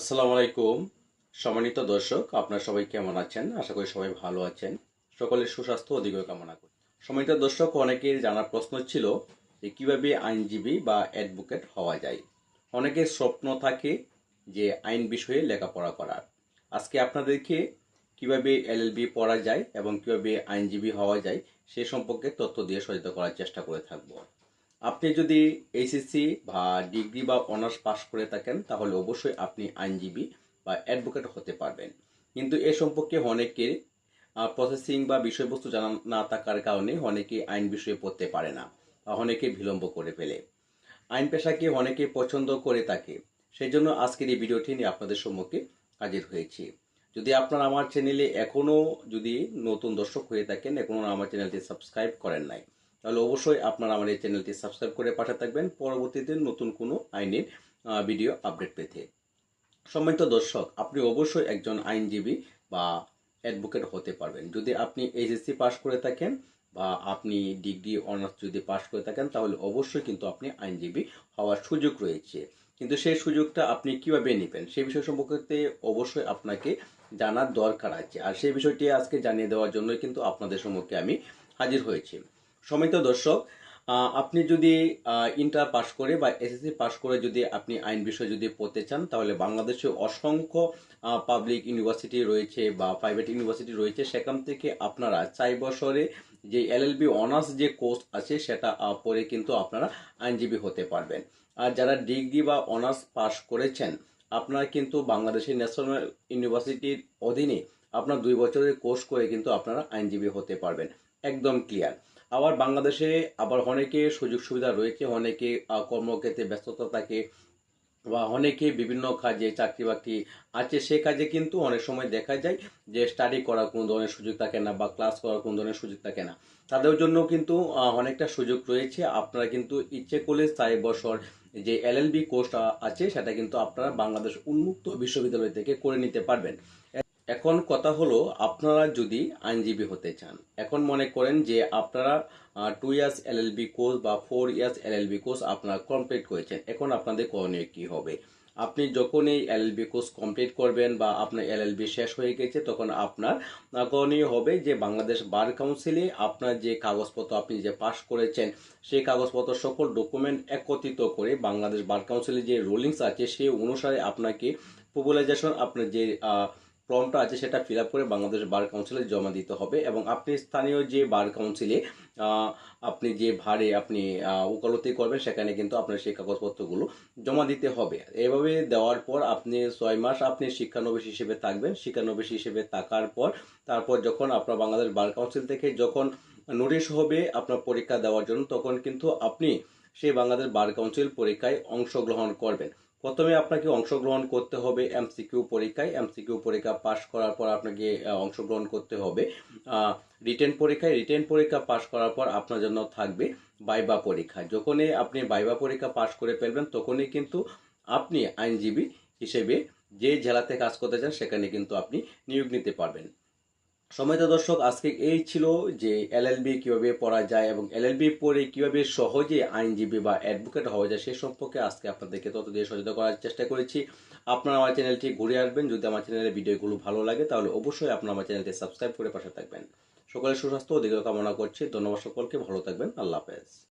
আসসালামু আলাইকুম, সম্মানিত দর্শক, আপনারা সবাই কেমন আছেন? আশা করি সবাই ভালো আছেন। সকলের সুস্বাস্থ্য দীর্ঘ কামনা করি। সম্মানিত দর্শক, অনেকের জানার প্রশ্ন ছিল যে কীভাবে আইনজীবী বা অ্যাডভোকেট হওয়া যায়। অনেকের স্বপ্ন থাকে যে আইন বিষয়ে লেখাপড়া করার। আজকে আপনাদেরকে কীভাবে এলএলবি পড়া যায় এবং কীভাবে আইনজীবী হওয়া যায় সে সম্পর্কে তথ্য দিয়ে সচেতন করার চেষ্টা করে থাকব। আপনি যদি এইচএসসি বা ডিগ্রি বা অনার্স পাশ করে থাকেন, তাহলে অবশ্যই আপনি আইনজীবী বা অ্যাডভোকেট হতে পারবেন। কিন্তু এ সম্পর্কে অনেকের প্রসেসিং বা বিষয়বস্তু জানা না থাকার কারণে অনেকে আইন বিষয়ে পড়তে পারে না বা অনেকে বিলম্ব করে ফেলে। আইন পেশাকে অনেকে পছন্দ করে থাকে। সেই জন্য আজকের এই ভিডিওটি নিয়ে আপনাদের সম্মুখে হাজির হয়েছি। যদি আপনারা আমার চ্যানেলে এখনও যদি নতুন দর্শক হয়ে থাকেন এখনও আমার চ্যানেলটি সাবস্ক্রাইব করেন নাই তাহলে অবশ্যই আপনারা আমার এই চ্যানেলটি সাবস্ক্রাইব করে পাশে থাকবেন। পরবর্তীতে নতুন কোনো আইনের ভিডিও আপডেট পেতে। সম্মানিত দর্শক, আপনি অবশ্যই একজন আইনজীবী বা অ্যাডভোকেট হতে পারবেন। যদি আপনি এইচএসসি পাশ করে থাকেন বা আপনি ডিগ্রি অনার্স যদি পাশ করে থাকেন, তাহলে অবশ্যই কিন্তু আপনি আইনজীবী হওয়ার সুযোগ রয়েছে। কিন্তু সেই সুযোগটা আপনি কীভাবে নেবেন সেই বিষয় সম্পর্কে অবশ্যই আপনাকে জানার দরকার আছে। আর সেই বিষয়টি আজকে জানিয়ে দেওয়ার জন্যই কিন্তু আপনাদের সম্মুখে আমি হাজির হয়েছি। সমিত দর্শক আপনি যদি ইন্টার পাস করে বা এসএসসি পাস করে যদি আপনি আইন বিষয়ে যদি পড়তে চান, তাহলে বাংলাদেশে অসংখ্য পাবলিক ইউনিভার্সিটি রয়েছে বা প্রাইভেট ইউনিভার্সিটি রয়েছে। সেখান থেকে আপনারা চার বছরে যে এলএলবি অনার্স যে কোর্স আছে, সেটা পরে কিন্তু আপনারা আইনজীবী হতে পারবেন। আর যারা ডিগ্রি বা অনার্স পাস করেছেন, আপনারা কিন্তু বাংলাদেশের ন্যাশনাল ইউনিভার্সিটির অধীনে আপনার দুই বছরের কোর্স করে কিন্তু আপনারা আইনজীবী হতে পারবেন। একদম ক্লিয়ার আবার বাংলাদেশে আবার অনেকে সুযোগ সুবিধা রয়েছে, অনেকে কর্মক্ষেত্রে ব্যস্ততা থাকে বা অনেকে বিভিন্ন কাজে চাকরি বাকরি আছে। সে কাজে কিন্তু অনেক সময় দেখা যায় যে স্টাডি করার কোনো ধরনের সুযোগ থাকে না বা ক্লাস করার কোনো ধরনের সুযোগ থাকে না। তাদের জন্য কিন্তু অনেকটা সুযোগ রয়েছে। আপনারা কিন্তু ইচ্ছে করলে চার বছর যে এলএলবি কোর্স আছে, সেটা কিন্তু আপনারা বাংলাদেশ উন্মুক্ত বিশ্ববিদ্যালয় থেকে করে নিতে পারবেন। এখন কথা হলো, আপনারা যদি আইনজীবী হতে চান, এখন মনে করেন যে আপনারা টু ইয়ার্স এলএলবি কোর্স বা ফোর ইয়ার্স এলএলবি কোর্স আপনারা কমপ্লিট করেছেন, এখন আপনাদের করণীয় কি হবে? আপনি যখন এই এলএলবি কোর্স কমপ্লিট করবেন বা আপনার এলএলবি শেষ হয়ে গেছে, তখন আপনার করণীয় হবে যে বাংলাদেশ বার কাউন্সিলে আপনার যে কাগজপত্র আপনি যে পাশ করেছেন, সেই কাগজপত্র সকল ডকুমেন্ট একত্রিত করে বাংলাদেশ বার কাউন্সিলে যে রুলিংস আছে, সেই অনুসারে আপনাকে পপুলাইজেশন আপনার যে ফর্মটা আছে সেটা ফিল আপ করে বাংলাদেশ বার কাউন্সিলে জমা দিতে হবে এবং আপনি স্থানীয় যে বার কাউন্সিলে আপনি যে ভারে আপনি ওকালতি করবেন সেখানে কিন্তু আপনার সেই কাগজপত্রগুলো জমা দিতে হবে। এভাবে দেওয়ার পর আপনি ছয় মাস আপনি শিক্ষানবিশ হিসেবে থাকবেন। শিক্ষানবিশ হিসেবে থাকার পর তারপর যখন আপনার বাংলাদেশ বার কাউন্সিল থেকে যখন নোটিশ হবে আপনার পরীক্ষা দেওয়ার জন্য, তখন কিন্তু আপনি সেই বাংলাদেশ বার কাউন্সিল পরীক্ষায় অংশগ্রহণ করবেন। প্রথমে আপনাকে অংশগ্রহণ করতে হবে এমসিকিউ পরীক্ষায়। এমসিকিউ পরীক্ষা পাশ করার পর আপনাকে অংশগ্রহণ করতে হবে। রিটেন পরীক্ষায় রিটেন পরীক্ষা পাশ করার পর আপনার জন্য থাকবে বাইবা পরীক্ষা। যখনই আপনি বাইবা পরীক্ষা পাশ করে ফেলবেন, তখনই কিন্তু আপনি আইনজীবী হিসেবে যে জেলাতে কাজ করতে চান, সেখানে কিন্তু আপনি নিয়োগ নিতে পারবেন। সময়ত দর্শক, আজকে এই ছিল যে এলএলবি কীভাবে পড়া যায় এবং এলএলবি পড়ে কীভাবে সহজে আইনজীবী বা অ্যাডভোকেট হওয়া যায় সে সম্পর্কে আজকে আপনাদেরকে তত দিয়ে সচেতন করার চেষ্টা করেছি। আপনারা আমার চ্যানেলটি ঘুরে আসবেন। যদি আমার চ্যানেলের ভিডিওগুলো ভালো লাগে, তাহলে অবশ্যই আপনারা আমার চ্যানেলটি সাবস্ক্রাইব করে পাশে থাকবেন। সকলের সুস্বাস্থ্য দীর্ঘ কামনা করছি। ধন্যবাদ সকলকে। ভালো থাকবেন। আল্লাহ হাফেজ।